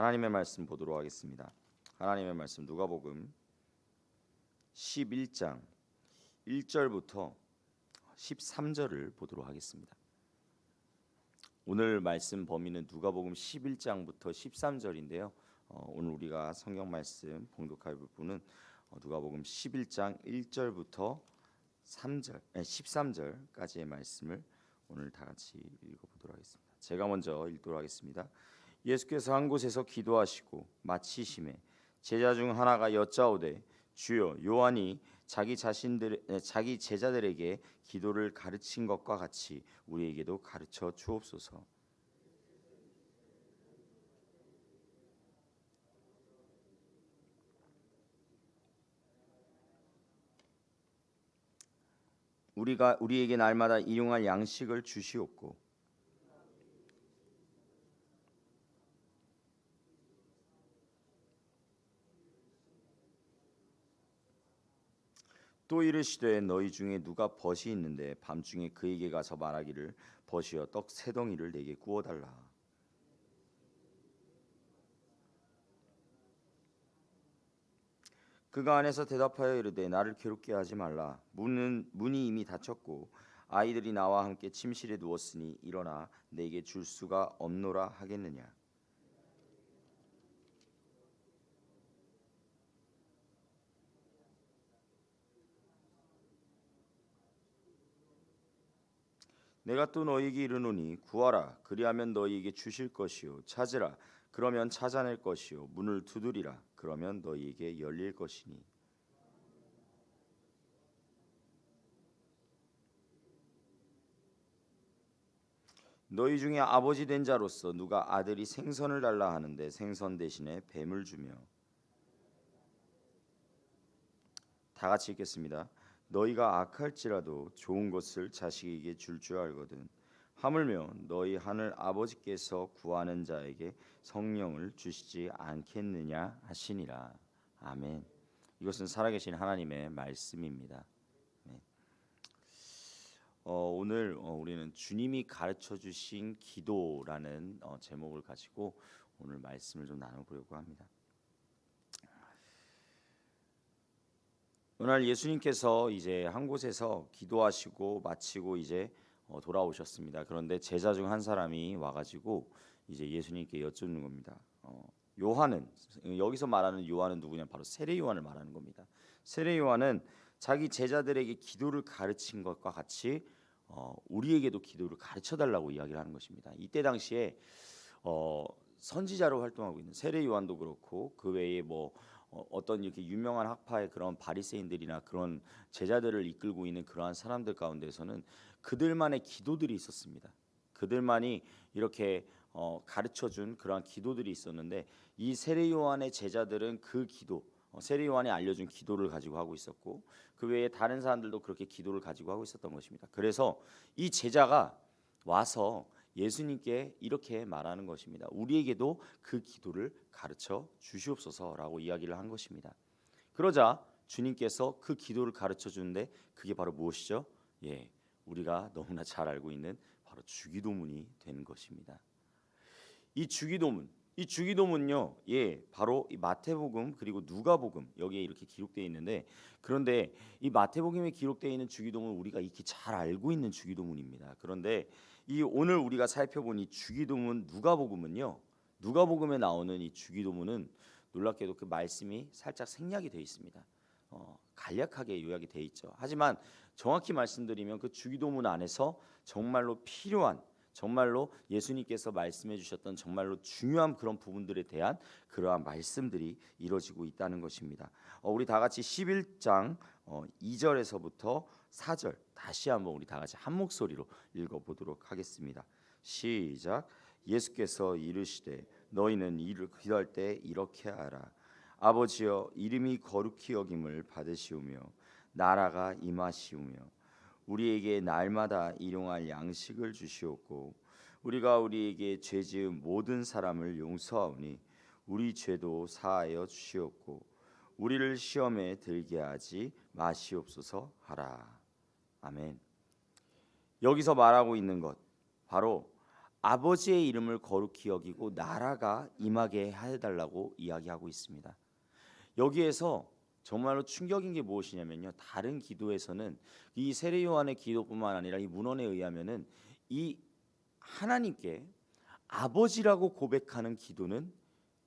하나님의 말씀 보도록 하겠습니다. 하나님의 말씀 누가복음 11장 1절부터 13절을 보도록 하겠습니다. 오늘 말씀 범위는 누가복음 11장부터 13절인데요. 어, 오늘 우리가 성경 말씀 봉독할 부분은 어, 누가복음 11장 1절부터 3절, 아니, 13절까지의 말씀을 오늘 다 같이 읽어보도록 하겠습니다. 제가 먼저 읽도록 하겠습니다. 예수께서 한 곳에서 기도하시고 마치심에 제자 중 하나가 여짜오되 주여 요한이 자기 자신들 에, 자기 제자들에게 기도를 가르친 것과 같이 우리에게도 가르쳐 주옵소서. 우리가 우리에게 날마다 일용할 양식을 주시옵고 또 이르시되 너희 중에 누가 벗이 있는데 밤중에 그에게 가서 말하기를 벗이여 떡 세 덩이를 내게 구워 달라. 그가 안에서 대답하여 이르되 나를 괴롭게 하지 말라. 문은 문이 이미 닫혔고 아이들이 나와 함께 침실에 누웠으니 일어나 내게 줄 수가 없노라 하겠느냐. 내가 또 너희에게 이르노니 구하라. 그리하면 너희에게 주실 것이요. 찾으라. 그러면 찾아낼 것이요. 문을 두드리라. 그러면 너희에게 열릴 것이니. 너희 중에 아버지 된 자로서 누가 아들이 생선을 달라 하는데 생선 대신에 뱀을 주며 다 같이 읽겠습니다. 너희가 악할지라도 좋은 것을 자식에게 줄줄 알거든 하물며 너희 하늘 아버지께서 구하는 자에게 성령을 주시지 않겠느냐 하시니라 아멘. 이것은 살아계신 하나님의 말씀입니다. 네. 어, 오늘 어, 우리는 주님이 가르쳐 주신 기도라는 어, 제목을 가지고 오늘 말씀을 좀 나누려고 합니다. 오늘 예수님께서 이제 한 곳에서 기도하시고 마치고 이제 어, 돌아오셨습니다. 그런데 제자 중 한 사람이 와가지고 이제 예수님께 여쭙는 겁니다. 어, 요한은 여기서 말하는 요한은 누구냐? 바로 세례 요한을 말하는 겁니다. 세례 요한은 자기 제자들에게 기도를 가르친 것과 같이 어, 우리에게도 기도를 가르쳐 달라고 이야기를 하는 것입니다. 이때 당시에 어, 선지자로 활동하고 있는 세례 요한도 그렇고 그 외에 뭐 어, 어떤 이렇게 유명한 학파의 그런 바리새인들이나 그런 제자들을 이끌고 있는 그러한 사람들 가운데서는 그들만의 기도들이 있었습니다. 그들만이 이렇게 어, 가르쳐 준 그러한 기도들이 있었는데 이 세례 요한의 제자들은 그 기도 어, 세례 요한이 알려준 기도를 가지고 하고 있었고 그 외에 다른 사람들도 그렇게 기도를 가지고 하고 있었던 것입니다. 그래서 이 제자가 와서 예수님께 이렇게 말하는 것입니다. 우리에게도 그 기도를 가르쳐 주시옵소서라고 이야기를 한 것입니다. 그러자 주님께서 그 기도를 가르쳐 주는데 그게 바로 무엇이죠? 예, 우리가 너무나 잘 알고 있는 바로 주기도문이 되는 것입니다. 이 주기도문, 이 주기도문요, 예, 바로 이 마태복음 그리고 누가복음 여기에 이렇게 기록되어 있는데 그런데 이 마태복음에 기록되어 있는 주기도문 우리가 익히 잘 알고 있는 주기도문입니다. 그런데 이 오늘 우리가 살펴본 이 주기도문 누가복음은요, 누가복음에 나오는 이 주기도문은 놀랍게도 그 말씀이 살짝 생략이 되어 있습니다. 어, 간략하게 요약이 되어 있죠. 하지만 정확히 말씀드리면 그 주기도문 안에서 정말로 필요한 정말로 예수님께서 말씀해 주셨던 정말로 중요한 그런 부분들에 대한 그러한 말씀들이 이루어지고 있다는 것입니다. 어, 우리 다 같이 11장 어, 2절에서부터 4절 다시 한번 우리 다 같이 한 목소리로 읽어 보도록 하겠습니다. 시작. 예수께서 이르시되 너희는 이를 기도할 때 이렇게 하라. 아버지여 이름이 거룩히 여김을 받으시오며 나라가 임하시오며 우리에게 날마다 일용할 양식을 주시옵고 우리가 우리에게 죄 지은 모든 사람을 용서하오니 우리 죄도 사하여 주시옵고 우리를 시험에 들게 하지 마시옵소서 하라. 아멘. 여기서 말하고 있는 것 바로 아버지의 이름을 거룩히 여기고 나라가 임하게 해달라고 이야기하고 있습니다. 여기에서 정말로 충격인 게 무엇이냐면요. 다른 기도에서는 이 세례 요한의 기도뿐만 아니라 이 문헌에 의하면은 이 하나님께 아버지라고 고백하는 기도는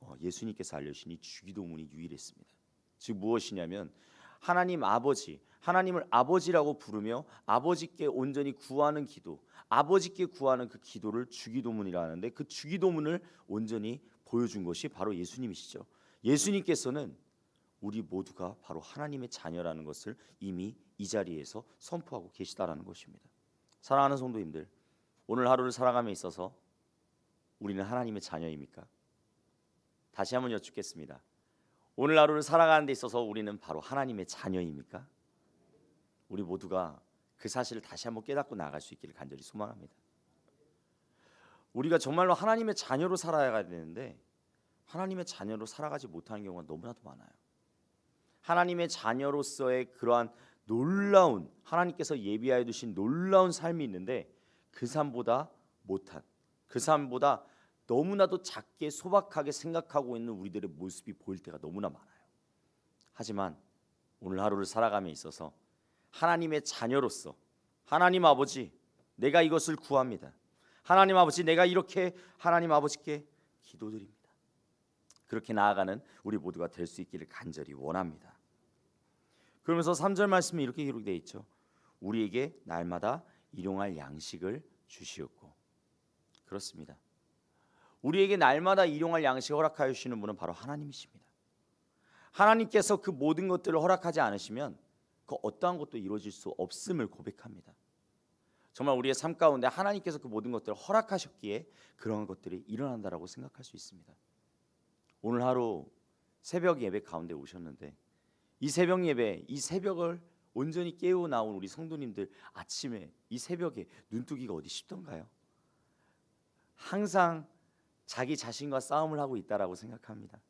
어, 예수님께서 알려주신 이 주기도문이 유일했습니다. 즉 무엇이냐면 하나님 아버지, 하나님을 아버지라고 부르며 아버지께 온전히 구하는 기도, 아버지께 구하는 그 기도를 주기도문이라 하는데 그 주기도문을 온전히 보여준 것이 바로 예수님이시죠. 예수님께서는 우리 모두가 바로 하나님의 자녀라는 것을 이미 이 자리에서 선포하고 계시다라는 것입니다. 사랑하는 성도님들, 오늘 하루를 살아감에 있어서 우리는 하나님의 자녀입니까? 다시 한번 여쭙겠습니다. 오늘 하루를 살아가는 데 있어서 우리는 바로 하나님의 자녀입니까? 우리 모두가 그 사실을 다시 한번 깨닫고 나갈 수 있기를 간절히 소망합니다. 우리가 정말로 하나님의 자녀로 살아야 되는데 하나님의 자녀로 살아가지 못하는 경우가 너무나도 많아요. 하나님의 자녀로서의 그러한 놀라운 하나님께서 예비하여 두신 놀라운 삶이 있는데 그 삶보다 못한 그 삶보다 너무나도 작게 소박하게 생각하고 있는 우리들의 모습이 보일 때가 너무나 많아요. 하지만 오늘 하루를 살아감에 있어서 하나님의 자녀로서 하나님 아버지 내가 이것을 구합니다. 하나님 아버지 내가 이렇게 하나님 아버지께 기도드립니다. 그렇게 나아가는 우리 모두가 될 수 있기를 간절히 원합니다. 그러면서 3절 말씀이 이렇게 기록되어 있죠. 우리에게 날마다 일용할 양식을 주시옵고 그렇습니다. 우리에게 날마다 일용할 양식을 허락하여 주시는 분은 바로 하나님이십니다. 하나님께서 그 모든 것들을 허락하지 않으시면 그 어떠한 것도 이루어질 수 없음을 고백합니다. 정말 우리의 삶 가운데 하나님께서 그 모든 것들을 허락하셨기에 그러한 것들이 일어난다라고 생각할 수 있습니다. 오늘 하루 새벽 예배 가운데 오셨는데 이 새벽 예배, 이 새벽을 온전히 깨우 나온 우리 성도님들 아침에 이 새벽에 눈뜨기가 어디 쉽던가요? 항상 자기 자신과 싸움을 하고 있다라고 생각합니다.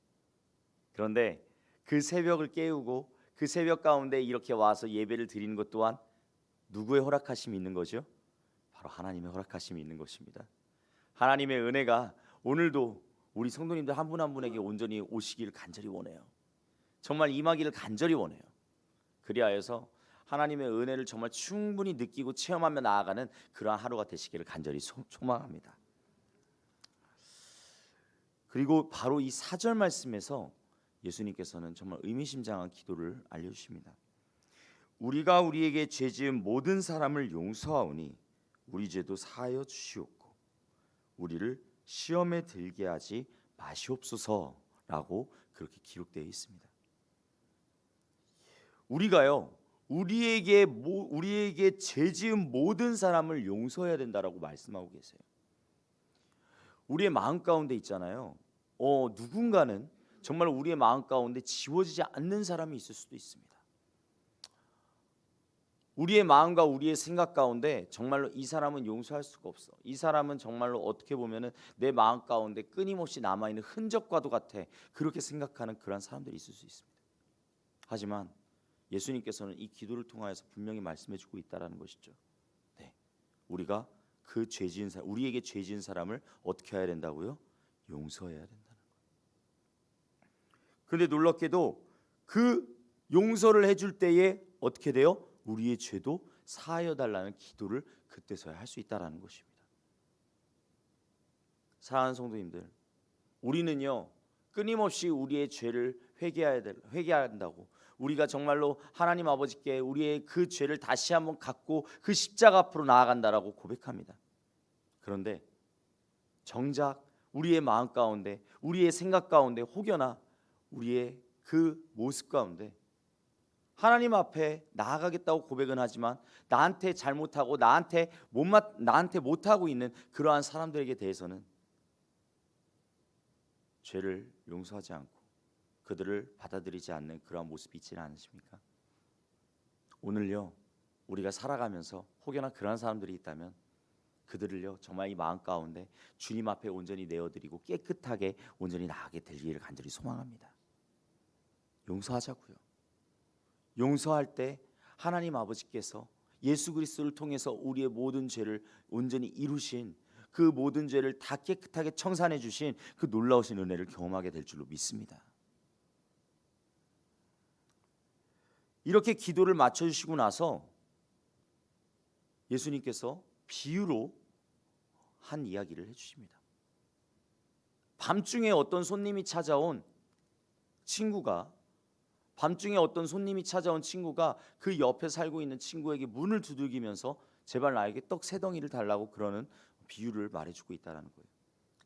그런데 그 새벽을 깨우고 그 새벽 가운데 이렇게 와서 예배를 드리는 것 또한 누구의 허락하심이 있는 거죠? 바로 하나님의 허락하심이 있는 것입니다. 하나님의 은혜가 오늘도 우리 성도님들 한 분한 분에게 온전히 오시기를 간절히 원해요. 정말 임하기를 간절히 원해요. 그리하여서 하나님의 은혜를 정말 충분히 느끼고 체험하며 나아가는 그러한 하루가 되시기를 간절히 소망합니다. 그리고 바로 이 사절 말씀에서 예수님께서는 정말 의미심장한 기도를 알려주십니다. 우리가 우리에게 죄지은 모든 사람을 용서하오니 우리 죄도 사하여 주시옵고 우리를 시험에 들게 하지 마시옵소서라고 그렇게 기록되어 있습니다. 우리가요 우리에게 우리에게 죄지은 모든 사람을 용서해야 된다라고 말씀하고 계세요. 우리의 마음 가운데 있잖아요. 어 누군가는 정말 우리의 마음 가운데 지워지지 않는 사람이 있을 수도 있습니다. 우리의 마음과 우리의 생각 가운데 정말로 이 사람은 용서할 수가 없어. 이 사람은 정말로 어떻게 보면은 내 마음 가운데 끊임없이 남아 있는 흔적과도 같아. 그렇게 생각하는 그런 사람들이 있을 수 있습니다. 하지만 예수님께서는 이 기도를 통하여서 분명히 말씀해 주고 있다라는 것이죠. 네. 우리가 그 죄지은 사람, 우리에게 죄지은 사람을 어떻게 해야 된다고요? 용서해야 된다는 거예요. 그런데 놀랍게도 그 용서를 해줄 때에 어떻게 돼요? 우리의 죄도 사하여 달라는 기도를 그때서야 할 수 있다라는 것입니다. 사랑하는 성도님들, 우리는요 끊임없이 우리의 죄를 회개해야 될, 회개한다고 우리가 정말로 하나님 아버지께 우리의 그 죄를 다시 한번 갖고 그 십자가 앞으로 나아간다라고 고백합니다. 그런데 정작 우리의 마음 가운데, 우리의 생각 가운데 혹여나 우리의 그 모습 가운데 하나님 앞에 나아가겠다고 고백은 하지만 나한테 잘못하고 나한테 못 나한테 못하고 있는 그러한 사람들에게 대해서는 죄를 용서하지 않고 그들을 받아들이지 않는 그러한 모습이 있지는 않으십니까? 오늘요 우리가 살아가면서 혹여나 그러한 사람들이 있다면 그들을요 정말 이 마음 가운데 주님 앞에 온전히 내어드리고 깨끗하게 온전히 나가게 되기를 간절히 소망합니다. 용서하자고요. 용서할 때 하나님 아버지께서 예수 그리스도를 통해서 우리의 모든 죄를 온전히 이루신 그 모든 죄를 다 깨끗하게 청산해 주신 그 놀라우신 은혜를 경험하게 될 줄로 믿습니다. 이렇게 기도를 맞춰 주시고 나서 예수님께서 비유로 한 이야기를 해 주십니다. 밤중에 어떤 손님이 찾아온 친구가 밤중에 어떤 손님이 찾아온 친구가 그 옆에 살고 있는 친구에게 문을 두들기면서 제발 나에게 떡 세 덩이를 달라고 그러는 비유를 말해주고 있다라는 거예요.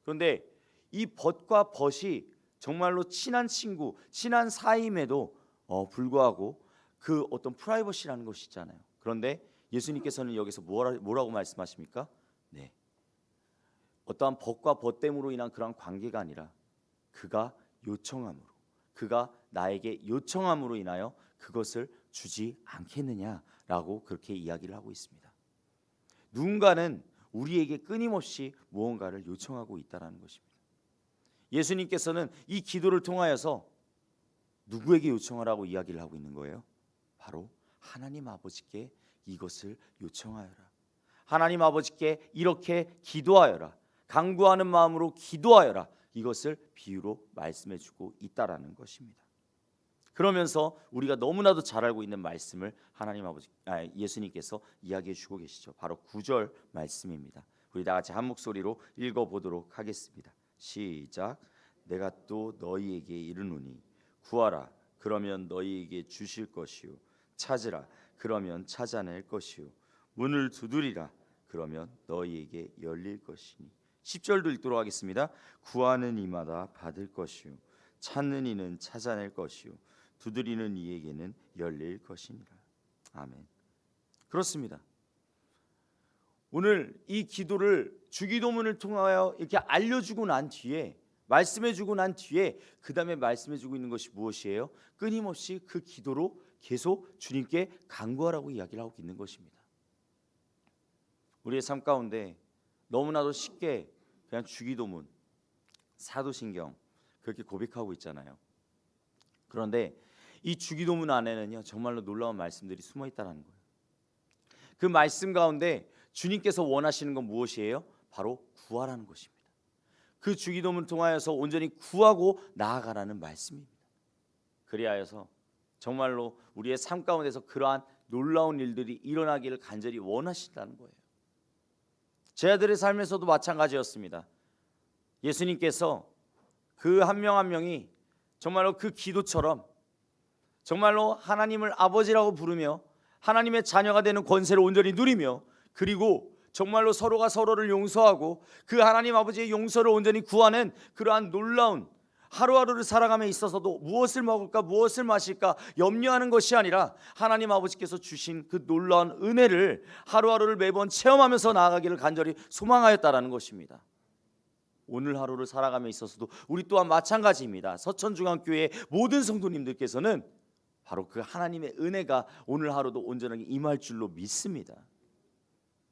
그런데 이 벗과 벗이 정말로 친한 친구, 친한 사이임에도 어, 불구하고 그 어떤 프라이버시라는 것이 있잖아요. 그런데 예수님께서는 여기서 뭐라, 뭐라고 말씀하십니까? 네, 어떠한 벗과 벗됨으로 인한 그러한 관계가 아니라 그가 요청함으로 그가 나에게 요청함으로 인하여 그것을 주지 않겠느냐라고 그렇게 이야기를 하고 있습니다. 누군가는 우리에게 끊임없이 무언가를 요청하고 있다라는 것입니다. 예수님께서는 이 기도를 통하여서 누구에게 요청하라고 이야기를 하고 있는 거예요? 바로 하나님 아버지께 이것을 요청하여라. 하나님 아버지께 이렇게 기도하여라. 강구하는 마음으로 기도하여라. 이것을 비유로 말씀해 주고 있다라는 것입니다. 그러면서 우리가 너무나도 잘 알고 있는 말씀을 하나님 아버지 아, 예수님께서 이야기해 주고 계시죠. 바로 구절 말씀입니다. 우리 다 같이 한 목소리로 읽어 보도록 하겠습니다. 시작. 내가 또 너희에게 이르노니 구하라 그러면 너희에게 주실 것이요 찾으라 그러면 찾아낼 것이요 문을 두드리라 그러면 너희에게 열릴 것이니 10절도 읽도록 하겠습니다. 구하는 이마다 받을 것이요 찾는 이는 찾아낼 것이요 두드리는 이에게는 열릴 것이니라. 아멘. 그렇습니다. 오늘 이 기도를 주기도문을 통하여 이렇게 알려주고 난 뒤에 말씀해주고 난 뒤에 그 다음에 말씀해주고 있는 것이 무엇이에요? 끊임없이 그 기도로 계속 주님께 간구하라고 이야기를 하고 있는 것입니다. 우리의 삶 가운데 너무나도 쉽게 그냥 주기도문, 사도신경 그렇게 고백하고 있잖아요. 그런데 이 주기도문 안에는요 정말로 놀라운 말씀들이 숨어 있다는 거예요. 그 말씀 가운데 주님께서 원하시는 건 무엇이에요? 바로 구하라는 것입니다. 그 주기도문을 통하여서 온전히 구하고 나아가라는 말씀입니다. 그리하여서 정말로 우리의 삶 가운데서 그러한 놀라운 일들이 일어나기를 간절히 원하신다는 거예요. 제 아들의 삶에서도 마찬가지였습니다. 예수님께서 그 한 명 한 명이 정말로 그 기도처럼 정말로 하나님을 아버지라고 부르며 하나님의 자녀가 되는 권세를 온전히 누리며 그리고 정말로 서로가 서로를 용서하고 그 하나님 아버지의 용서를 온전히 구하는 그러한 놀라운 하루하루를 살아감에 있어서도 무엇을 먹을까 무엇을 마실까 염려하는 것이 아니라 하나님 아버지께서 주신 그 놀라운 은혜를 하루하루를 매번 체험하면서 나아가기를 간절히 소망하였다라는 것입니다. 오늘 하루를 살아감에 있어서도 우리 또한 마찬가지입니다. 서천중앙교회 모든 성도님들께서는 바로 그 하나님의 은혜가 오늘 하루도 온전하게 임할 줄로 믿습니다.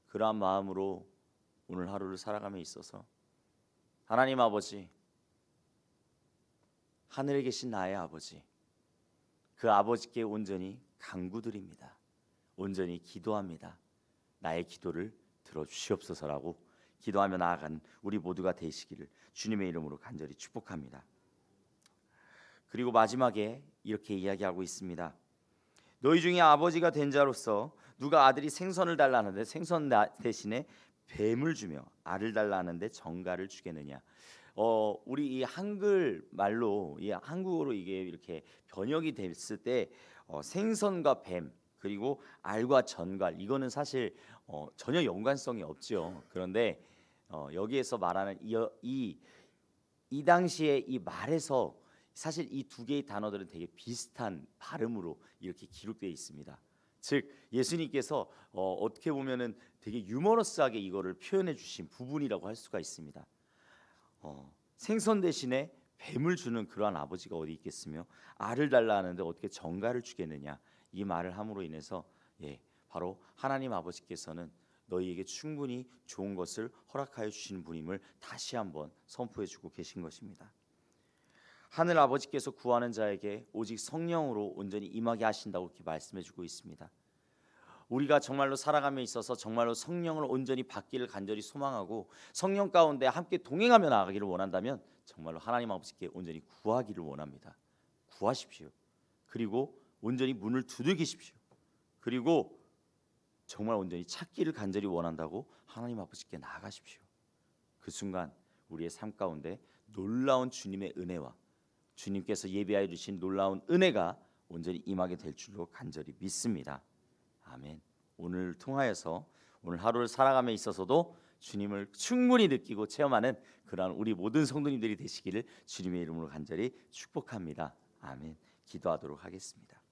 그러한 마음으로 오늘 하루를 살아감에 있어서 하나님 아버지 하늘에 계신 나의 아버지 그 아버지께 온전히 간구드립니다. 온전히 기도합니다. 나의 기도를 들어 주시옵소서라고 기도하며 나아가는 우리 모두가 되시기를 주님의 이름으로 간절히 축복합니다. 그리고 마지막에 이렇게 이야기하고 있습니다. 너희 중에 아버지가 된 자로서 누가 아들이 생선을 달라는데 생선 대신에 뱀을 주며 알을 달라는데 정갈을 주겠느냐? 어 우리 이 한글 말로 이 한국어로 이게 이렇게 번역이 됐을 때 어, 생선과 뱀 그리고 알과 전갈 이거는 사실 어, 전혀 연관성이 없죠. 그런데 어, 여기에서 말하는 이, 이, 이 당시에 이 말에서 사실 이 두 개의 단어들은 되게 비슷한 발음으로 이렇게 기록되어 있습니다. 즉 예수님께서 어, 어떻게 보면은 되게 유머러스하게 이거를 표현해 주신 부분이라고 할 수가 있습니다. 어, 생선 대신에 뱀을 주는 그러한 아버지가 어디 있겠으며 알을 달라 하는데 어떻게 정갈을 주겠느냐 이 말을 함으로 인해서 예 바로 하나님 아버지께서는 너희에게 충분히 좋은 것을 허락하여 주시는 분임을 다시 한번 선포해 주고 계신 것입니다. 하늘 아버지께서 구하는 자에게 오직 성령으로 온전히 임하게 하신다고 이렇게 말씀해 주고 있습니다. 우리가 정말로 살아감에 있어서 정말로 성령을 온전히 받기를 간절히 소망하고 성령 가운데 함께 동행하며 나아가기를 원한다면 정말로 하나님 아버지께 온전히 구하기를 원합니다. 구하십시오. 그리고 온전히 문을 두들기십시오. 그리고 정말 온전히 찾기를 간절히 원한다고 하나님 아버지께 나아가십시오. 그 순간 우리의 삶 가운데 놀라운 주님의 은혜와 주님께서 예비하여 주신 놀라운 은혜가 온전히 임하게 될 줄로 간절히 믿습니다. 아멘. 오늘 통하여서 오늘 하루를 살아감에 있어서도 주님을 충분히 느끼고 체험하는 그러한 우리 모든 성도님들이 되시기를 주님의 이름으로 간절히 축복합니다. 아멘. 기도하도록 하겠습니다.